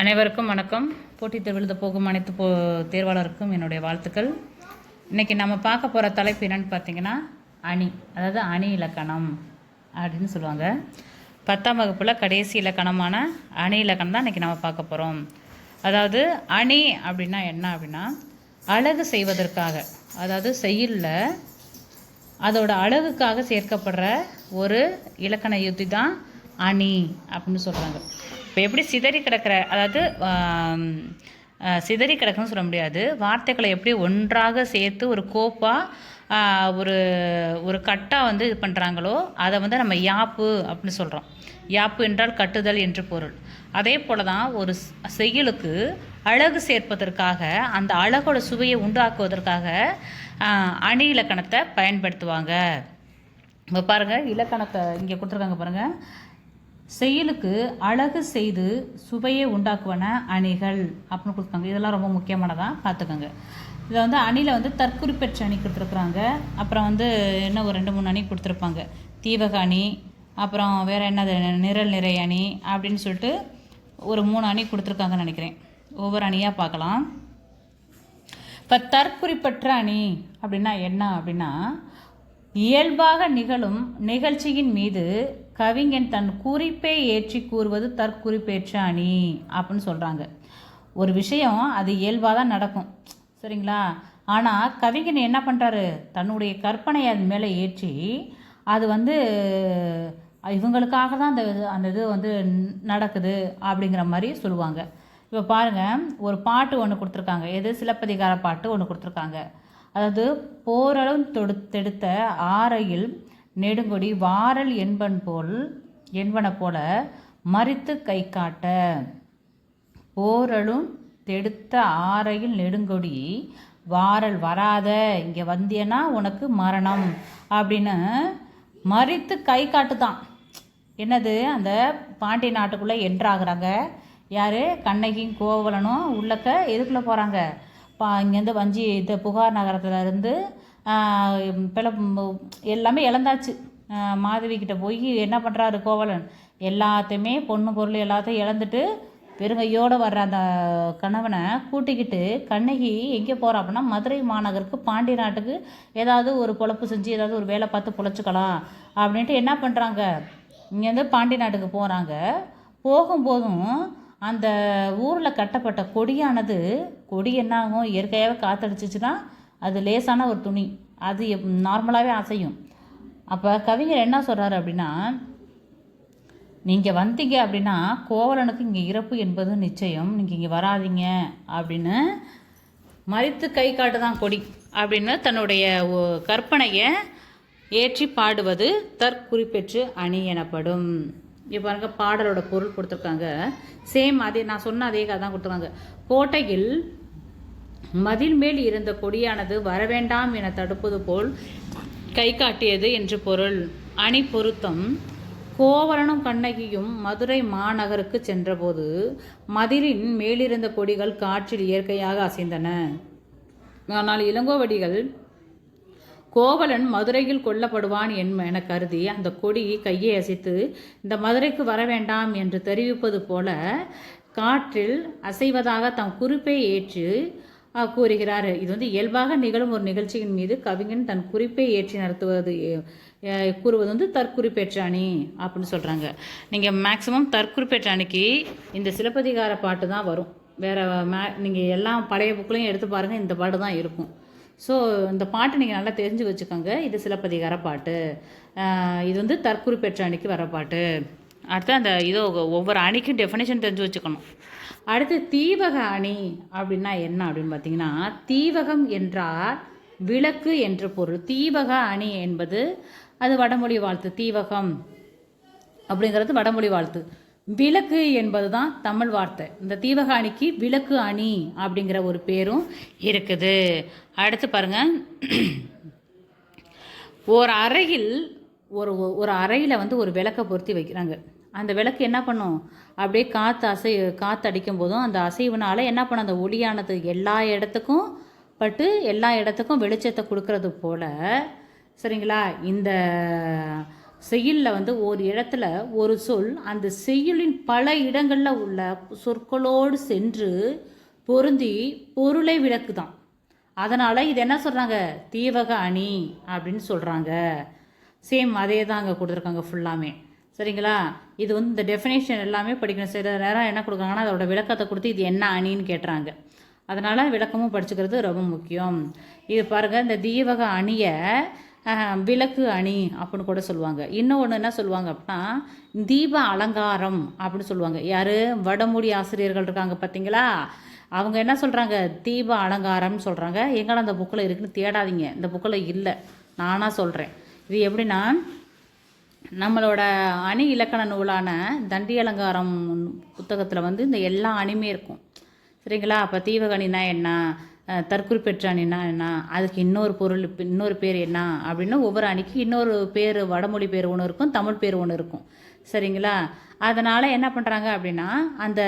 அனைவருக்கும் வணக்கம். போட்டித் தேர்வில் போகும் அனைத்து போ தேர்வாளருக்கும் என்னுடைய வாழ்த்துக்கள். இன்றைக்கி நம்ம பார்க்க போகிற தலைப்பு என்னன்னு பார்த்தீங்கன்னா அணி. அதாவது அணி இலக்கணம் அப்படின்னு சொல்லுவாங்க. பத்தாம் வகுப்பில் கடைசி இலக்கணமான அணி இலக்கணம் தான் இன்றைக்கி நம்ம பார்க்க போகிறோம் அதாவது அணி அப்படின்னா என்ன அப்படின்னா அழகு செய்வதற்காக அதாவது செய்யுளில் அதோட அழகுக்காக சேர்க்கப்படுற ஒரு இலக்கண யுத்தி தான் அணி அப்படின்னு சொல்கிறாங்க இப்போ எப்படி சிதறி கிடக்கிற அதாவது சிதறி கிடக்குன்னு சொல்ல முடியாது. வார்த்தைகளை எப்படி ஒன்றாக சேர்த்து ஒரு கோப்பாக ஒரு ஒரு கட்டாக வந்து இது பண்ணுறாங்களோ அதை வந்து நம்ம யாப்பு அப்படின்னு சொல்கிறோம் யாப்பு என்றால் கட்டுதல் என்று பொருள். அதே போல தான் ஒரு செயலுக்கு செய்யுளுக்கு அழகு சேர்ப்பதற்காக அந்த அழகோட சுவையை உண்டாக்குவதற்காக அணி இலக்கணத்தை பயன்படுத்துவாங்க. இப்போ பாருங்கள் இலக்கணத்தை இங்கே கொடுத்துருக்காங்க பாருங்கள் செயலுக்கு அழகு செய்து சுவையை உண்டாக்குவன அணிகள் அப்படின்னு கொடுத்துருக்காங்க. இதெல்லாம் ரொம்ப முக்கியமானதாக பார்த்துக்கோங்க. இதில் வந்து அணியில் வந்து தற்குறிப்பெற்ற அணி கொடுத்துருக்குறாங்க. அப்புறம் வந்து என்ன ஒரு ரெண்டு மூணு அணி கொடுத்துருப்பாங்க. தீவக அணி அப்புறம் வேறு என்னது நிரல் நிறை அணி அப்படின்னு சொல்லிட்டு ஒரு மூணு அணி கொடுத்துருக்காங்கன்னு நினைக்கிறேன். ஒவ்வொரு அணியாக பார்க்கலாம். இப்போ தற்குறிப்பற்ற அணி அப்படின்னா என்ன அப்படின்னா இயல்பாக நிகழும் நிகழ்ச்சியின் மீது கவிஞன் தன் குறிப்பை ஏற்றி கூறுவது தற்குறிப்பேற்ற அணி அப்படின்னு சொல்கிறாங்க ஒரு விஷயம் அது இயல்பாக தான் நடக்கும். சரிங்களா? ஆனால் கவிஞன் என்ன பண்ணுறாரு தன்னுடைய கற்பனையை அது மேலே ஏற்றி அது வந்து இவங்களுக்காக தான் அந்த இது- அந்த இது வந்து நடக்குது அப்படிங்கிற மாதிரி சொல்லுவாங்க. இப்போ பாருங்கள் ஒரு பாட்டு ஒன்று கொடுத்துருக்காங்க. எது? சிலப்பதிகார பாட்டு ஒன்று கொடுத்துருக்காங்க. அதாவது போரளவு தொடுத்தெடுத்த ஆரையில் நெடுங்கொடி வாரல் என்பன் போல் என்பன போல மறித்து கை காட்ட. போரலும் தெடுத்த ஆரையில் நெடுங்கொடி வாரல் வராத இங்கே வந்தியனா உனக்கு மரணம் அப்படின்னு மறித்து கை காட்டுதான். என்னது? அந்த பாண்டிய நாட்டுக்குள்ளே என்ட்ராகிறாங்க யார்? கண்ணகியும் கோவலனும் உள்ளக்க எதுக்குள்ளே போகிறாங்க பா இங்கேருந்து வஞ்சி இது புகார் நகரத்தில் இருந்து பிள எல்லாமே இழந்தாச்சு. மாதவி கிட்ட போய் என்ன பண்ணுறாரு கோவலன்? எல்லாத்தையுமே பொண்ணு பொருள் எல்லாத்தையும் இழந்துட்டு பெருங்கையோடு வர்ற அந்த கணவனை கூட்டிக்கிட்டு கண்ணகி எங்கே போகிறா அப்படின்னா மதுரை மாநகருக்கு பாண்டி நாட்டுக்கு ஏதாவது ஒரு பொழப்பு செஞ்சு ஏதாவது ஒரு வேலை பார்த்து பொழைச்சிக்கலாம் அப்படின்ட்டு என்ன பண்ணுறாங்க இங்கேருந்து பாண்டி நாட்டுக்கு போகிறாங்க போகும்போதும் அந்த ஊரில் கட்டப்பட்ட கொடியானது கொடி என்ன ஆகும் இயற்கையாகவே காத்தடிச்சிச்சுன்னா அது லேசான ஒரு துணி. அது நார்மலாகவே அசையும். அப்போ கவிஞர் என்ன சொல்கிறாரு அப்படின்னா நீங்கள் வந்தீங்க அப்படின்னா கோவலனுக்கு இங்கே இறப்பு என்பது நிச்சயம். நீங்கள் இங்கே வராதீங்க அப்படின்னு மறித்து கை காட்டுதான் கொடி அப்படின்னு தன்னுடைய கற்பனையை ஏற்றி பாடுவது தற்குறிப்பெற்று அணி எனப்படும். இங்கே பாருங்கள் பாடலோட பொருள் கொடுத்துருக்காங்க. சேம் அதே நான் சொன்ன அதே கதை தான் கொடுத்துருக்காங்க. கோட்டையில் மதில் மேல் இருந்த கொடியானது வரவேண்டாம் என தடுப்பது போல் கை காட்டியது என்று பொருள். அணி பொருத்தம். கோவலனும் கண்ணகியும் மதுரை மாநகருக்கு சென்றபோது மதிலின் மேலிருந்த கொடிகள் காற்றில் இயற்கையாக அசைந்தன. ஆனால் இளங்கோவடிகள் கோவலன் மதுரையில் கொல்லப்படுவான் என் என கருதி அந்த கொடி கையை அசைத்து இந்த மதுரைக்கு வர வேண்டாம் என்று தெரிவிப்பது போல காற்றில் அசைவதாக தம் குறிப்பை ஏற்று கூறுகிறார். இது வந்து இயல்பாக நிகழும் ஒரு நிகழ்ச்சியின் மீது கவிஞன் தன் குறிப்பை ஏற்றி நடத்துவது கூறுவது வந்து தற்குறிப்பேற்ற அணி அப்படின்னு சொல்கிறாங்க நீங்கள் மேக்ஸிமம் தற்குறிப்பேற்ற அணிக்கு இந்த சிலப்பதிகார பாட்டு தான் வரும். வேறு மே நீங்கள் எல்லா பழைய புக்கிலையும் எடுத்து பாருங்கள் இந்த பாட்டு தான் இருக்கும். ஸோ இந்த பாட்டு நீங்கள் நல்லா தெரிஞ்சு வச்சுக்கோங்க. இது சிலப்பதிகார பாட்டு. இது வந்து தற்குறிப்பெற்ற அணிக்கு வர பாட்டு. அடுத்து அந்த இதோ ஒவ்வொரு அணிக்கும் டெஃபினேஷன் தெரிஞ்சு வச்சுக்கணும். அடுத்து தீவக அணி அப்படின்னா என்ன அப்படின்னு பார்த்தீங்கன்னா தீவகம் என்றால் விளக்கு என்ற பொருள். தீவக அணி என்பது அது வடமொழி வாழ்த்து. தீவகம் அப்படிங்கிறது வடமொழி வாழ்த்து. விளக்கு என்பது தான் தமிழ் வார்த்தை. இந்த தீவகாணிக்கு விளக்கு அணி அப்படிங்கிற ஒரு பேரும் இருக்குது. அடுத்து பாருங்க. ஒரு அறையில் ஒரு ஒரு அறையில் வந்து ஒரு விளக்கை பொருத்தி வைக்கிறாங்க. அந்த விளக்கு என்ன பண்ணும்? அப்படியே காற்று அசை காற்று அடிக்கும் போதும் அந்த அசைவுனால என்ன பண்ணும்? அந்த ஒளியானது எல்லா இடத்துக்கும் பட்டு எல்லா இடத்துக்கும் வெளிச்சத்தை கொடுக்கறது போல சரிங்களா? இந்த செய்யுளில் வந்து ஒரு இடத்துல ஒரு சொல் அந்த செய்யுளின் பல இடங்களில் உள்ள சொற்களோடு சென்று பொருந்தி பொருளை விளக்குதான். அதனால் இது என்ன சொல்கிறாங்க தீவக அணி அப்படின்னு சொல்கிறாங்க சேம் அதே தான் அங்கே கொடுத்துருக்காங்க ஃபுல்லாமே சரிங்களா? இது வந்து இந்த டெஃபினேஷன் எல்லாமே படிக்கணும். சில நேரம் என்ன கொடுக்குறாங்கன்னா அதோட விளக்கத்தை கொடுத்து இது என்ன அணின்னு கேட்டுறாங்க அதனால் விளக்கமும் படிச்சுக்கிறது ரொம்ப முக்கியம். இது பாருங்கள் இந்த தீவக அணியை விளக்கு அணி அப்படின்னு கூட சொல்லுவாங்க. இன்னொன்று என்ன சொல்லுவாங்க அப்படின்னா தீப அலங்காரம் அப்படின்னு சொல்லுவாங்க. யார்? வடமொழி ஆசிரியர்கள் இருக்காங்க பார்த்தீங்களா அவங்க என்ன சொல்கிறாங்க தீப அலங்காரம்னு சொல்கிறாங்க எங்கடா அந்த புக்கில் இருக்குன்னு தேடாதீங்க. இந்த புக்கில் இல்லை. நானாக சொல்கிறேன் இது எப்படின்னா நம்மளோட அணி இலக்கண நூலான தண்டி அலங்காரம் புத்தகத்தில் வந்து இந்த எல்லா அணிமே இருக்கும். சரிங்களா? அப்போ தீபகணினா என்ன? தற்குறிப்பெற்ற அணினா என்ன அதுக்கு இன்னொரு பொருள் இன்னொரு பேர் என்ன அப்படின்னு ஒவ்வொரு அணிக்கு இன்னொரு பேர் வடமொழி பேர் ஒன்று இருக்கும் தமிழ் பேர் ஒன்று இருக்கும். சரிங்களா? அதனால் என்ன பண்ணுறாங்க அப்படின்னா அந்த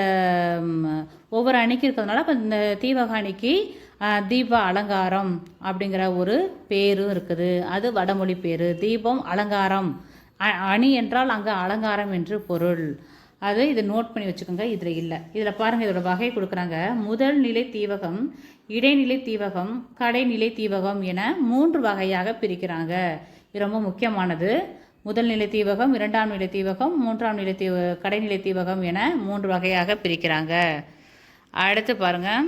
ஒவ்வொரு அணிக்கு இருக்கிறதுனால இப்போ இந்த தீபக அணிக்கு தீப அலங்காரம் அப்படிங்கிற ஒரு பேரும் இருக்குது. அது வடமொழி பேர். தீபம் அலங்காரம். அ- அணி என்றால் அங்கே அலங்காரம் என்று பொருள். அது இதை நோட் பண்ணி வச்சுக்கோங்க இதில் இல்லை. இதில் பாருங்கள் இதோட வகை கொடுக்குறாங்க. முதல் நிலை தீவகம் இடைநிலை தீவகம் கடைநிலை தீவகம் என மூன்று வகையாக பிரிக்கிறாங்க. இது ரொம்ப முக்கியமானது. முதல் நிலை தீவகம் இரண்டாம் நிலை தீவகம் மூன்றாம் நிலை தீவ கடைநிலை தீவகம் என மூன்று வகையாக பிரிக்கிறாங்க. அடுத்து பாருங்கள்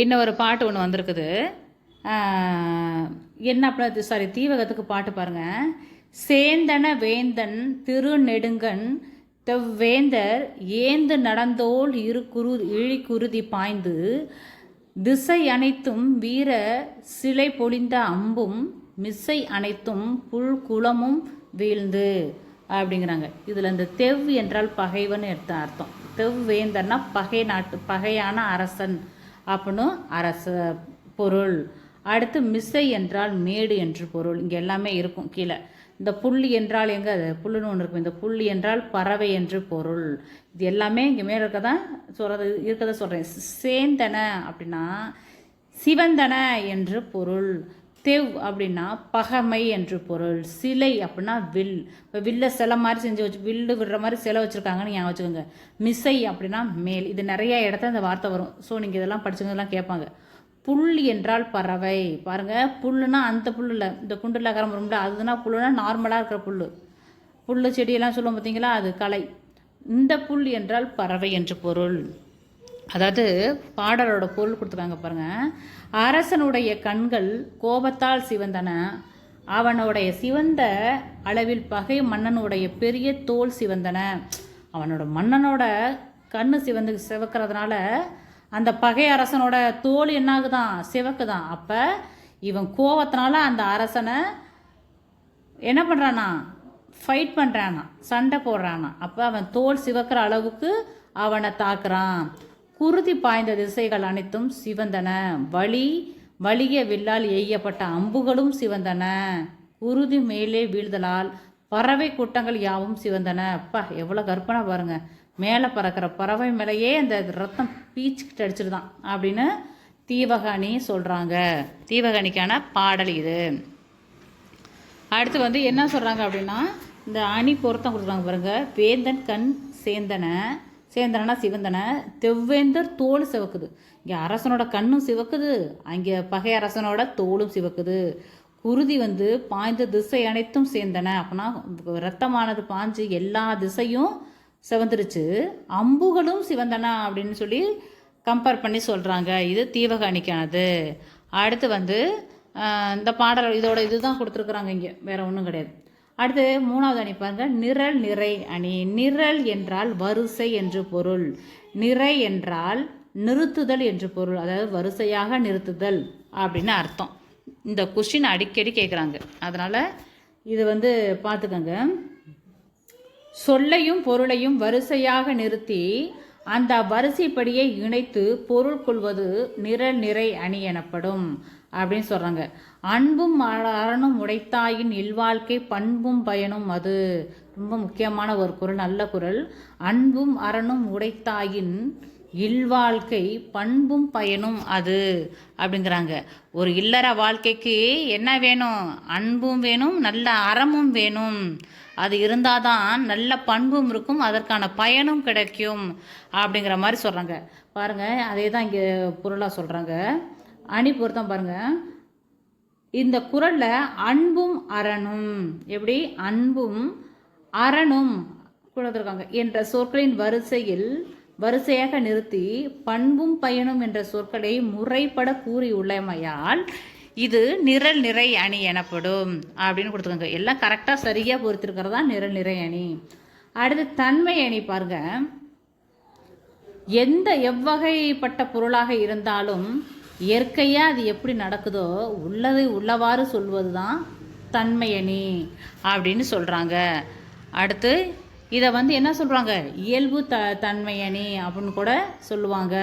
இன்னொரு ஒரு பாட்டு ஒன்று வந்திருக்குது. என்ன அப்படி சாரி தீவகத்துக்கு பாட்டு பாருங்க. சேந்தன வேந்தன் திருநெடுங்கன் தெவ்வேந்தர் ஏந்து நடந்தோல் இரு குரு இழிக்குருதி பாய்ந்து திசை அனைத்தும் வீர சிலை பொழிந்த அம்பும் மிசை அனைத்தும் புல் குளமும் வீழ்ந்து அப்படிங்கிறாங்க. இதில் இந்த தெவ் என்றால் பகைவன் எடுத்த அர்த்தம். தெவ்வேந்தர்னா பகை நாட்டு பகையான அரசன் அப்படின்னு அரச பொருள். அடுத்து மிசை என்றால் மேடு என்று பொருள். இங்கே எல்லாமே இருக்கும். கீழே இந்த புள்ளி என்றால் எங்கே? அது புல்லுன்னு ஒன்று இருக்கும் இந்த புள்ளி என்றால் பறவை என்று பொருள். இது எல்லாமே இங்கே மேலே இருக்க தான் சொல்கிறது இருக்கதை சொல்கிறேன் சேந்தன அப்படின்னா சிவந்தன என்று பொருள். தெவ் அப்படின்னா பகமை என்று பொருள். சிலை அப்படின்னா வில். இப்போ வில்ல சிலை மாதிரி செஞ்சு வச்சு வில்லு விடுற மாதிரி சிலை வச்சுருக்காங்கன்னு ஞாபகம் வச்சுக்கோங்க. மிசை அப்படின்னா மேல். இது நிறைய இடத்துல இந்த வார்த்தை வரும். ஸோ நீங்கள் இதெல்லாம் படிச்சவங்கலாம் கேட்பாங்க. புல் என்றால் பறவை. பாருங்கள் புல்லுனா அந்த புல் இல்லை இந்த குண்டில் கரம் வரும்ல அதுனா புல்லுனா நார்மலாக இருக்கிற புல் புல் செடியெல்லாம் சொல்லுவோம் பார்த்தீங்களா அது கலை இந்த புல் என்றால் பறவை என்று பொருள். அதாவது பாடலோட பொருள் கொடுத்துருக்காங்க பாருங்கள் அரசனுடைய கண்கள் கோபத்தால் சிவந்தன. அவனுடைய சிவந்த அளவில் பகை மன்னனுடைய பெரிய தோல் சிவந்தன. அவனோட மன்னனோட கண்ணு சிவந்து சிவக்கிறதுனால அந்த பகை அரசனோட தோல் என்னாகுதான்? சிவக்குதான். அப்போ இவன் கோவத்தினால அந்த அரசனை என்ன பண்ணுறானா ஃபைட் பண்ணுறானா சண்டை போடுறானா? அப்போ அவன் தோல் சிவக்கிற அளவுக்கு அவனை தாக்குறான். குருதி பாய்ந்த திசைகள் அனைத்தும் சிவந்தன. வலி வலிய வில்லால் எய்யப்பட்ட அம்புகளும் சிவந்தன. குருதி மேலே வீழ்தலால் பறவை கூட்டங்கள் யாவும் சிவந்தன. அப்பா எவ்வளோ கற்பனை பாருங்க. மேலே பறக்கிற பறவை மேலேயே அந்த ரத்தம் பீச்சுக்கிட்டு அடிச்சிருதான் அப்படின்னு தீவகாணி சொல்கிறாங்க தீவகாணிக்கான பாடல் இது. அடுத்து வந்து என்ன சொல்கிறாங்க அப்படின்னா இந்த அணி பொருத்தம் கொடுக்குறாங்க பாருங்க. வேந்தன் கண் சேந்தன சேந்தனா சிவந்தன தெவ்வேந்தர் தோல் சிவக்குது. இங்கே அரசனோட கண்ணும் சிவக்குது அங்கே பகை அரசனோட தோலும் சிவக்குது. குருதி வந்து பாய்ந்த திசை அனைத்தும் சேர்ந்தன அப்படின்னா ரத்தமானது பாஞ்சு எல்லா திசையும் சிவந்துருச்சு. அம்புகளும் சிவந்தனா அப்படின்னு சொல்லி கம்பேர் பண்ணி சொல்கிறாங்க இது தீவக அணிக்கானது. அடுத்து வந்து இந்த பாடல் இதோட இதுதான் கொடுத்துருக்குறாங்க இங்கே. வேற ஒன்றும் கிடையாது. அடுத்து மூணாவது அணி பாருங்க. நிரல் நிறை அணி. நிரல் என்றால் வரிசை என்று பொருள். நிறை என்றால் நிறுத்துதல் என்று பொருள். அதாவது வரிசையாக நிறுத்துதல் அப்படின்னு அர்த்தம். இந்த கொஷின் அடிக்கடி கேட்குறாங்க அதனால் இது வந்து பார்த்துக்கோங்க. சொல்லையும் பொருளையும் வரிசையாக நிறுத்தி அந்த வரிசைப்படியை இணைத்து பொருள் கொள்வது நிரல் நிறை அணி எனப்படும் அப்படின்னு சொல்கிறாங்க அன்பும் அற- அறனும் உடைத்தாயின் இல்வாழ்க்கை பண்பும் பயனும் அது. ரொம்ப முக்கியமான ஒரு குரல் நல்ல குரல். அன்பும் அறனும் உடைத்தாயின் இல்வாழ்க்கை பண்பும் பயனும் அது அப்படிங்கிறாங்க. ஒரு இல்லற வாழ்க்கைக்கு என்ன வேணும்? அன்பும் வேணும் நல்ல அறமும் வேணும். அது இருந்தால் தான் நல்ல பண்பும் இருக்கும் அதற்கான பயனும் கிடைக்கும் அப்படிங்கிற மாதிரி சொல்கிறாங்க பாருங்கள் அதே தான் இங்கே பொருளாக சொல்கிறாங்க அணி பொருத்தம் பாருங்கள் இந்த குரலில் அன்பும் அறனும் எப்படி? அன்பும் அறனும் கொடுத்துருக்காங்க என்ற சொற்களின் வரிசையில் வரிசையாக நிறுத்தி பண்பும் பயனும் என்ற சொற்களை முறைப்பட கூறியுள்ளமையால் இது நிரல் நிறை அணி எனப்படும். அப்படின்னு கொடுத்துருக்காங்க எல்லாம் கரெக்டாக சரியாக பொறுத்திருக்கிறதா? நிரல் நிறை அணி. அடுத்து தன்மை அணி பாருங்க. எந்த எவ்வகைப்பட்ட பொருளாக இருந்தாலும் இயற்கையாக அது எப்படி நடக்குதோ உள்ளதை உள்ளவாறு சொல்வது தான் தன்மையணி அப்படின்னு சொல்கிறாங்க அடுத்து இதை வந்து என்ன சொல்கிறாங்க இயல்பு த தன்மையணி அப்படின்னு கூட சொல்லுவாங்க.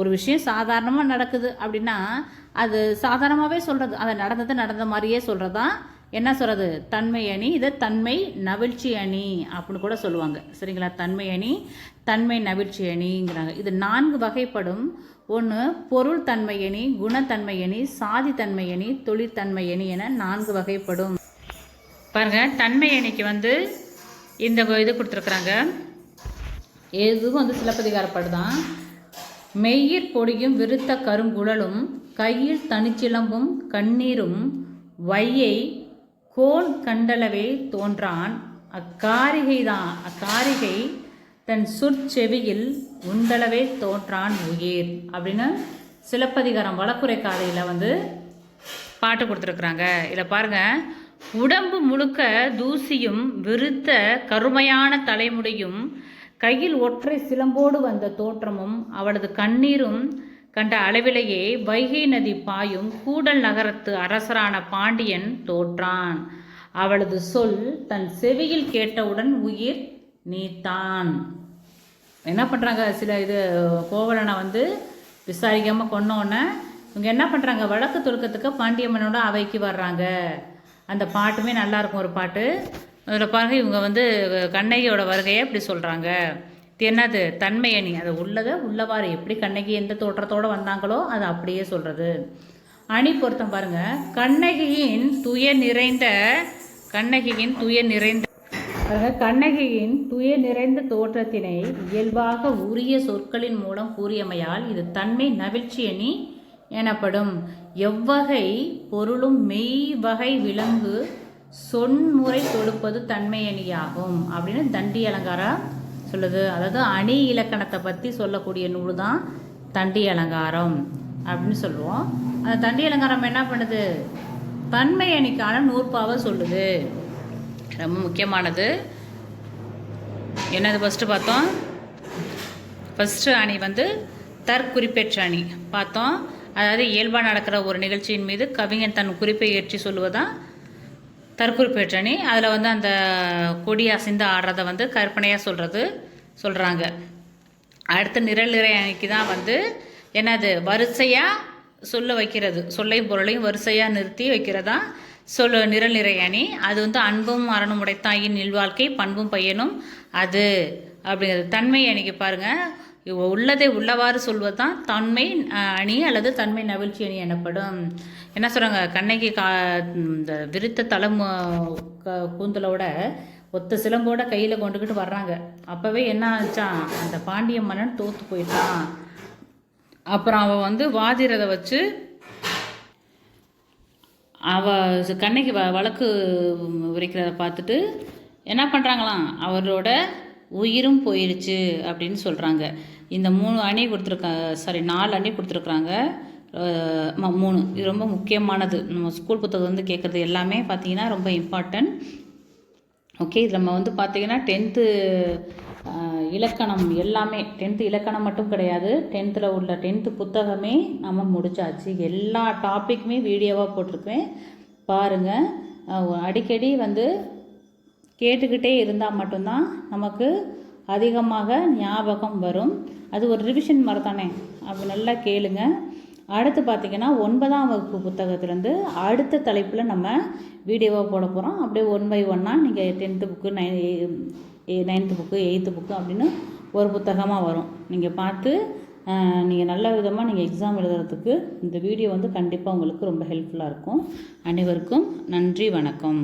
ஒரு விஷயம் சாதாரணமாக நடக்குது அப்படின்னா அது சாதாரணமாகவே சொல்கிறது அதை நடந்தது நடந்த மாதிரியே சொல்கிறது தான் என்ன சொல்கிறது தன்மை அணி இதை தன்மை நவிழ்ச்சி அணி அப்படின்னு கூட சொல்லுவாங்க. சரிங்களா? தன்மை அணி தன்மை நவிழ்ச்சி அணிங்கிறாங்க இது நான்கு வகைப்படும். ஒன்று பொருள் தன்மை அணி குணத்தன்மை அணி சாதி தன்மை அணி தொழிற்தன்மை அணி என நான்கு வகைப்படும். பாருங்கள் தன்மை அணிக்கு வந்து இந்த இது கொடுத்துருக்குறாங்க. எதுவும் வந்து சிலப்பதிகாரப்பாடு தான் மெய்யிற் பொடியும் விருத்த கருங்குழலும் கையில் தனிச்சிலம்பும் கண்ணீரும் வையை கோல் கண்டளவே தோன்றான். அக்காரிகை தான் அக்காரிகை தன் சொற்செவியில் உண்டளவே தோன்றான் உயிர் அப்படின்னு சிலப்பதிகாரம் வழக்குரை காதையில் வந்து பாட்டு கொடுத்துருக்குறாங்க. இதில் பாருங்க. உடம்பு முழுக்க தூசியும் விருத்த கருமையான தலைமுடியும் கையில் ஒற்றை சிலம்போடு வந்த தோற்றமும் அவளது கண்ணீரும் கண்ட அளவிலேயே வைகை நதி பாயும் கூடல் நகரத்து அரசரான பாண்டியன் தோற்றான். அவளது சொல் தன் செவியில் கேட்டவுடன் உயிர் நீத்தான். என்ன பண்ணுறாங்க சில இது கோவலனை வந்து விசாரிக்காமல் கொன்னோன்னே இவங்க என்ன பண்ணுறாங்க வழக்கு தொடுக்கத்துக்கு பாண்டியம்மனோட அவைக்கு வர்றாங்க. அந்த பாட்டுமே நல்லாயிருக்கும் ஒரு பாட்டு. அதில் பாருங்க இவங்க வந்து கண்ணகியோட வருகையை இப்படி சொல்கிறாங்க இது என்னது? தன்மையணி அதை உள்ளதை உள்ளவாறு. எப்படி கண்ணகி எந்த தோற்றத்தோடு வந்தாங்களோ அது அப்படியே சொல்கிறது அணி பொருத்தம் பாருங்க. கண்ணகியின் துய நிறைந்த கண்ணகியின் துய நிறைந்த பாருங்க, கண்ணகியின் துய நிறைந்த தோற்றத்தினை இயல்பாக உரிய சொற்களின் மூலம் கூறியமையால் இது தன்மை நவிழ்ச்சி அணி. எனப்படும். எவ்வகை பொருளும் மெய் வகை விலங்கு சொன்முறை தொடுப்பது தன்மை அணியாகும் அப்படின்னு தண்டி அலங்காரம் சொல்லுது. அதாவது அணி இலக்கணத்தை பற்றி சொல்லக்கூடிய நூல் தான் தண்டி அலங்காரம் அப்படின்னு சொல்லுவோம். அந்த தண்டி அலங்காரம் என்ன பண்ணுது? தன்மை அணிக்கான நூற்பாவை சொல்லுது. ரொம்ப முக்கியமானது. என்னது ஃபஸ்ட்டு பார்த்தோம்? ஃபஸ்ட்டு அணி வந்து தற்குறிப்பேற்ற அணி. பார்த்தோம். அதாவது இயல்பாக நடக்கிற ஒரு நிகழ்ச்சியின் மீது கவிஞன் தன் குறிப்பை ஏற்றி சொல்லுவதான் தற்குறிப்பேற்றணி அதில் வந்து அந்த கொடி அசைந்து ஆடுறத வந்து கற்பனையாக சொல்கிறது சொல்கிறாங்க அடுத்த நிரல் நிறை அணிக்கு தான் வந்து என்னது? வரிசையாக சொல்ல வைக்கிறது. சொல்லையும் பொருளையும் வரிசையாக நிறுத்தி வைக்கிறதா? சொல்ல நிரல் நிறை அணி அது வந்து அன்பும் மரணம் உடைத்தாயின் நில்வாழ்க்கை பண்பும் பையனும் அது அப்படிங்கிறது. தன்மை அணிக்கு பாருங்கள் உள்ளதை உள்ளவாறு சொல்வது தான் தன்மை அணி அல்லது தன்மை நவிழ்ச்சி அணி எனப்படும். என்ன சொல்கிறாங்க கண்ணகி கா இந்த விருத்த தலம் க கூந்தலோட ஒத்த சிலம்போட கையில் கொண்டுக்கிட்டு வர்றாங்க. அப்போவே என்ன ஆச்சான் அந்த பாண்டிய மன்னன் தோற்று போயிட்டான். அப்புறம் அவன் வந்து வாதிரதை வச்சு அவ கண்ணகி வ வழக்கு உரைக்கிறத பார்த்துட்டு என்ன பண்ணுறாங்களாம் அவரோட உயிரும் போயிருச்சு அப்படின்னு சொல்கிறாங்க இந்த மூணு அணி கொடுத்துருக்க சாரி நாலு அணி கொடுத்துருக்குறாங்க. ம- மூணு. இது ரொம்ப முக்கியமானது. நம்ம ஸ்கூல் புத்தகம் வந்து கேட்குறது எல்லாமே பார்த்தீங்கன்னா ரொம்ப இம்பார்ட்டன்ட் ஓகே இது நம்ம வந்து பார்த்திங்கன்னா டென்த்து இலக்கணம் எல்லாமே டென்த்து இலக்கணம் மட்டும் கிடையாது. டென்த்தில் உள்ள டென்த்து புத்தகமே நம்ம முடிச்சாச்சு. எல்லா டாப்பிக்குமே வீடியோவாக போட்டிருக்கேன். பாருங்கள் அடிக்கடி வந்து கேட்டுக்கிட்டே இருந்தால் மட்டும்தான் நமக்கு அதிகமாக ஞாபகம் வரும். அது ஒரு ரிவிஷன் மரத்தானே தானே நல்லா கேளுங்க. அடுத்து பார்த்தீங்கன்னா ஒன்பதாம் வகுப்பு புத்தகத்துலேருந்து அடுத்த தலைப்பில் நம்ம வீடியோவாக போட போகிறோம் அப்படியே ஒன் பை ஒன்னாக நீங்கள் tenth book nine ninth book eighth book அப்படின்னு ஒரு புத்தகமாக வரும். நீங்கள் பார்த்து நீங்கள் நல்ல விதமாக நீங்கள் எக்ஸாம் எழுதுறதுக்கு இந்த வீடியோ வந்து கண்டிப்பாக உங்களுக்கு ரொம்ப ஹெல்ப்ஃபுல்லாக இருக்கும். அனைவருக்கும் நன்றி வணக்கம்.